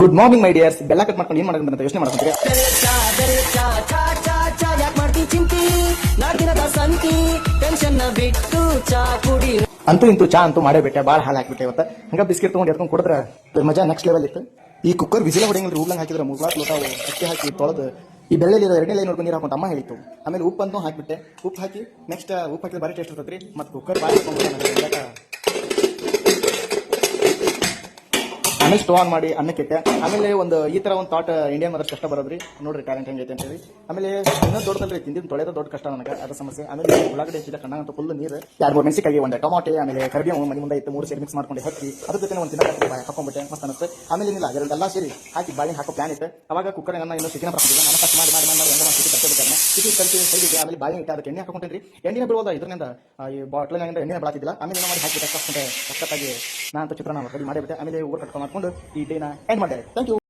Good morning my dears ಬೆಲ್ಲ cut ಮಾಡ್ಕೊಂಡು ಏನ್ ಮಾಡೋದು ಯೋಚನೆ ಮಾಡ್ಕೊಂತೀರಿ? ಅಂತೂ ಇಂತೂ ಚಾ ಅಂತೂ ಮಾಡೇ ಬಿಟ್ಟೆ ಭಾಳ ಹಾಲು ಹಾಕ್ಬಿಟ್ಟೆ ಇವತ್ತು. ಹಂಗ ಬಿಸ್ಕೆಟ್ ತೊಗೊಂಡು ಎತ್ಕೊಂಡು ಕುಡಿದ್ರೆ ಮಜಾ ನೆಕ್ಸ್ಟ್ ಲೆವೆಲ್ ಇತ್ತು. ಈ ಕುಕ್ಕರ್ ವಿಸಿಲ ಹೊಡೆಯಂಗಿಲ್ಲ ರೂಬ್ಲಂಗ್ ಹಾಕಿದ್ರೆ ಮೂರ್ನಾಲ್ಕು ಲೋಟ ಅಕ್ಕಿ ಹಾಕಿ ತೊಳೆದು, ಈ ಬೆಳ್ಳಿ ಎರಡನೇ ಲೈನ್ ನೋಡ್ಕೊಂಡು ನೀರು ಹಾಕೊಂಡು ಅಮ್ಮ ಹೇಳಿತ್ತು. ಆಮೇಲೆ ಉಪ್ಪು ಅಂತೂ ಹಾಕ್ಬಿಟ್ಟೆ. ಉಪ್ಪು ಹಾಕಿ ನೆಕ್ಸ್ಟ್ ಉಪ್ಪು ಹಾಕಿದ್ರೆ ಭಾರಿ ಟೇಸ್ಟ್ ಇರ್ತೈತ್ರಿ. ಮತ್ತು ಕುಕ್ಕರ್ ಭಾರಿ ಆಮೇಲೆ ಸ್ಟೋ ಆನ್ ಮಾಡಿ ಅನ್ನಕ್ಕೆ ಆಮೇಲೆ ಒಂದು ಈ ತರ ಒಂದು ತಾಟ್ ಇಂಡಿಯನ್ ಮದರ್ ಕಷ್ಟ ಬರೋದ್ರಿ. ನೋಡ್ರಿ ಟ್ಯಾಲೆಂಟ್ ಹೆಂಗೈತೆ ಅಂತ ಹೇಳಿ. ಆಮೇಲೆ ಇನ್ನೂ ದೊಡ್ಡದಲ್ರಿ ತಿಂದಿದ್ದು ತೊಳೆದ ದೊಡ್ಡ ಕಷ್ಟ ನನಗೆ, ಅದ ಸಮಸ್ಯೆ. ಆಮೇಲೆ ಉಳ್ಳಾಗಡ್ಡೆ ಕಣ್ಣ ಕಣ್ಣಂತ ಫುಲ್ ನೀರು ಎರಡು ಮೂರು ಮೆಣಸಿಕಾಯಿ ಒಂದು ಟೊಮಾಟೆ, ಆಮೇಲೆ ಕರಿಬೇವು ಮನೆ ಮುಂದೆ ಇತ್ತು, ಮೂರು ಸೇರಿ ಮಿಕ್ಸ್ ಮಾಡ್ಕೊಂಡು ಹಚ್ಚಿ, ಅದ್ರ ಜೊತೆ ಒಂದು ತಿನ್ನ ಹಾಕೊಂಡ್ಬಿಟ್ಟೆ ಮಸ್ತ್ ಅನಿಸ್ತು. ಆಮೇಲೆ ಏನಿಲ್ಲ ಅದರಲ್ಲೆಲ್ಲ ಸೇರಿ ಹಾಕಿ ಬಾಳಿಗೆ ಹಾಕೋ ಪ್ಲಾನ್ ಇತ್ತು. ಅವಾಗ ಕುಕ್ಕರ್ ನನ್ನ ಇನ್ನೂ ಚಿಕನ್ ಬರ್ತಿದ್ದೆ ನಾನು ಕಷ್ಟ ಮಾಡಿ ಮಾಡಿ ಮಾಡಿ ಮಾಡಿ ಮಾಡಿ ಕಲ್ತಿದ್ದೆ ಚಿಕನ್ ಕಲ್ತಿ ಸೈಡಿಗೆ ಆಮೇಲೆ ಬಾಯಿ ಇಟ್ಟು ಅದಕ್ಕೆ ಎಣ್ಣೆ ಹಾಕೊಂಡ್ರಿ ಎಣ್ಣೆ ಬಿಡೋದ ಇದರಿಂದ ಈ ಬಾಟ್ಲಿನಾಗಿಂದ ಎಣ್ಣೆ ಬಳಾತಿದ್ದಿಲ್ಲ ಆಮೇಲೆ ಮಾಡಿ ಹಾಕಿ ಕಷ್ಟಪಟ್ಟೆ ಸಕ್ಕತ್ತಾಗಿ ನಾನು ಚಿತ್ರಾನ್ನ ರೆಡಿ ಮಾಡಿಬಿಟ್ಟೆ. ಆಮೇಲೆ ಊರು ಕಟ್ಕೊಂಡು ಮಾಡ್ಕೊಂಡು ಈ ಡೇನ ಎಂಡ್ ಮಾಡಿದೆ. Thank you